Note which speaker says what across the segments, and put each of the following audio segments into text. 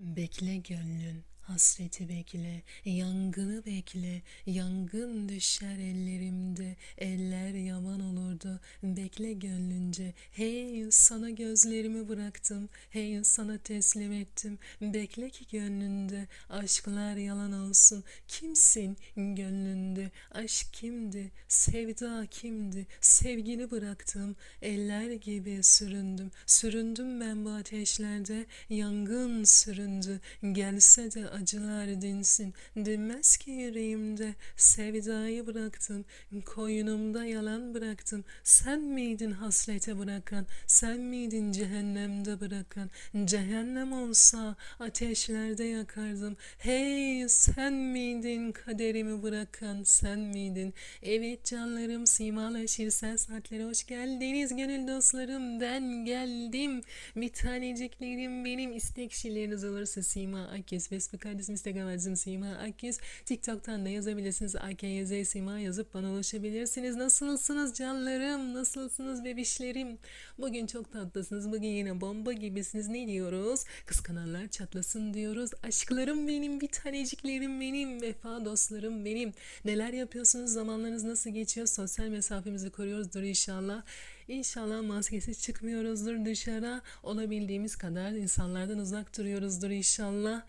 Speaker 1: Bekle gönlün, hasreti bekle, yangını bekle, yangın düşer ellerimde, eller yaman olurdu, bekle gönlünce, hey sana gözlerimi bıraktım, hey sana teslim ettim, bekle ki gönlünde, aşklar yalan olsun, kimsin gönlünde, aşk kimdi, sevda kimdi, sevgini bıraktım, eller gibi süründüm, süründüm ben bu ateşlerde, yangın süründüm, döndü. Gelse de acılar dinsin. Dinmez ki yüreğimde. Sevdayı bıraktım. Koyunumda yalan bıraktım. Sen miydin hasrete bırakan? Sen miydin cehennemde bırakan? Cehennem olsa ateşlerde yakardım. Hey sen miydin kaderimi bırakan? Sen miydin? Evet canlarım simalaşır sen saatlere hoş geldiniz gönül dostlarım ben geldim. Bir taneciklerim benim istekçileriniz olur olursa Sima Akyüz, Facebook adresim Instagram adresim Sima Akyüz, TikTok'tan da yazabilirsiniz. AKYZ Sima yazıp bana ulaşabilirsiniz. Nasılsınız canlarım? Nasılsınız bebişlerim? Bugün çok tatlısınız. Bugün yine bomba gibisiniz. Ne diyoruz? Kıskananlar çatlasın diyoruz. Aşklarım benim, bir taneciklerim benim, vefa dostlarım benim. Neler yapıyorsunuz? Zamanlarınız nasıl geçiyor? Sosyal mesafemizi koruyoruzdur inşallah. İnşallah maskesiz çıkmıyoruzdur dışarı. Olabildiğimiz kadar insanlardan uzak duruyoruzdur inşallah.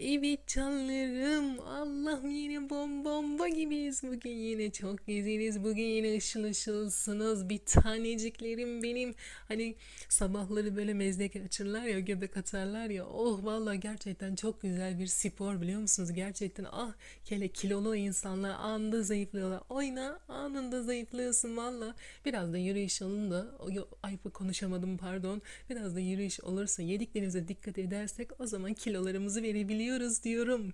Speaker 1: Evet canlarım Allah'ım yine bom bomba gibiyiz. Bugün yine çok güzeliz. Bugün yine ışıl ışılsınız. Bir taneciklerim benim. Hani sabahları böyle mezdek açırlar ya göbek atarlar ya. Oh valla gerçekten çok güzel bir spor biliyor musunuz? Gerçekten ah kele kilolu insanlar anında zayıflıyorlar. Oyna anında zayıflıyorsun valla biraz da yürüyüş olun da ay konuşamadım pardon. Biraz da yürüyüş olursa yediklerimize dikkat edersek o zaman kilolarımızı verebiliyoruz seviyoruz diyorum.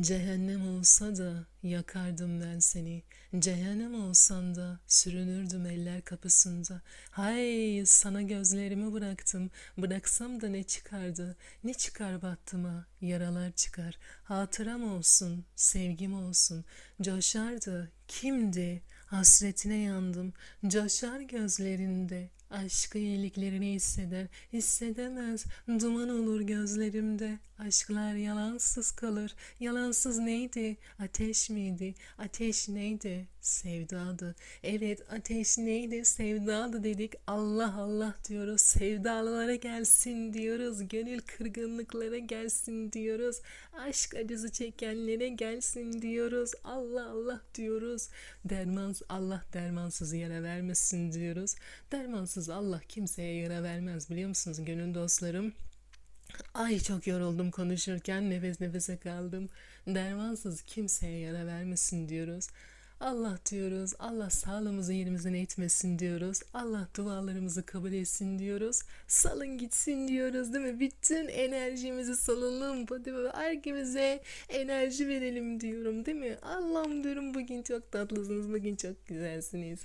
Speaker 1: Cehennem olsa da yakardım ben seni. Cehennem olsan da sürünürdüm eller kapısında. Hay sana gözlerimi bıraktım. Bıraksam da ne çıkardı? Ne çıkar battıma? Yaralar çıkar. Hatıram olsun, sevgim olsun. Coşardı. Kimdi? Hasretine yandım. Coşar gözlerinde. Aşkı iyiliklerini hisseder, hissedemez. Duman olur gözlerimde. Aşklar yalansız kalır. Yalansız neydi? Ateş miydi? Ateş neydi? Sevdadı. Evet ateş neydi? Sevdadı dedik. Allah Allah diyoruz. Sevdalılara gelsin diyoruz. Gönül kırgınlıklara gelsin diyoruz. Aşk acısı çekenlere gelsin diyoruz. Allah Allah diyoruz. Dermans Allah dermansız yere vermesin diyoruz. Dermansız Allah kimseye yere vermez biliyor musunuz gönül dostlarım? Ay çok yoruldum konuşurken nefes nefese kaldım. Dermansız kimseye yara vermesin diyoruz. Allah diyoruz. Allah sağlığımızı yerimizden etmesin diyoruz. Allah dualarımızı kabul etsin diyoruz. Salın gitsin diyoruz değil mi? Bütün enerjimizi salalım. Herkese enerji verelim diyorum değil mi? Allah'ım diyorum bugün çok tatlısınız. Bugün çok güzelsiniz.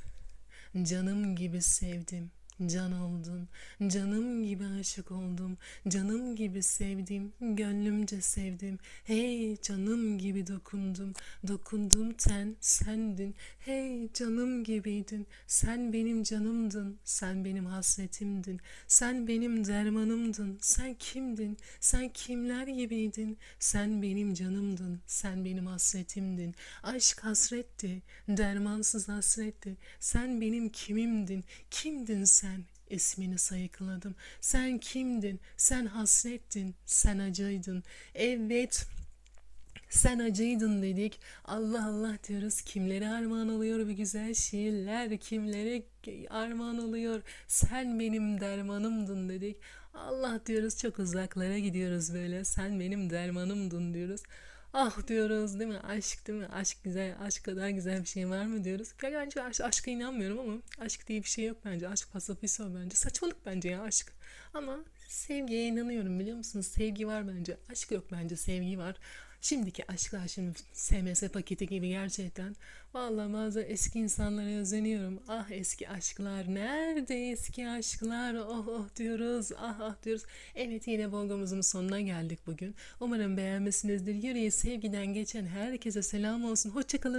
Speaker 1: Canım gibi sevdim can oldun. Canım gibi aşık oldum. Canım gibi sevdim. Gönlümce sevdim. Hey canım gibi dokundum. Dokundum ten sendin. Hey canım gibiydin. Sen benim canımdın. Sen benim hasretimdin. Sen benim dermanımdın. Sen kimdin? Sen kimler gibiydin? Sen benim canımdın. Sen benim hasretimdin. Aşk hasretti. Dermansız hasretti. Sen benim kimimdin? Kimdin sen? İsmini sayıkladım. Sen kimdin? Sen hasrettin. Sen acıydın. Evet. Sen acıydın dedik. Allah Allah diyoruz. Kimlere armağan oluyor bu güzel şiirler? Kimlere armağan oluyor? Sen benim dermanımdın dedik. Allah diyoruz çok uzaklara gidiyoruz böyle. Sen benim dermanımdın diyoruz. Ah diyoruz değil mi? Aşk değil mi? Aşk güzel. Aşk kadar güzel bir şey var mı diyoruz. Ya bence aşk, aşka inanmıyorum ama aşk diye bir şey yok bence. Aşk o bence. Saçmalık bence ya aşk. Ama sevgiye inanıyorum biliyor musunuz? Sevgi var bence. Aşk yok bence. Sevgi var. Şimdiki aşklar şimdi SMS paketi gibi gerçekten. Vallahi bazı eski insanlara özeniyorum. Ah eski aşklar nerede eski aşklar oh oh diyoruz ah ah diyoruz. Evet yine bongomuzun sonuna geldik bugün. Umarım beğenmişsinizdir. Yüreği sevgiden geçen herkese selam olsun. Hoşçakalın.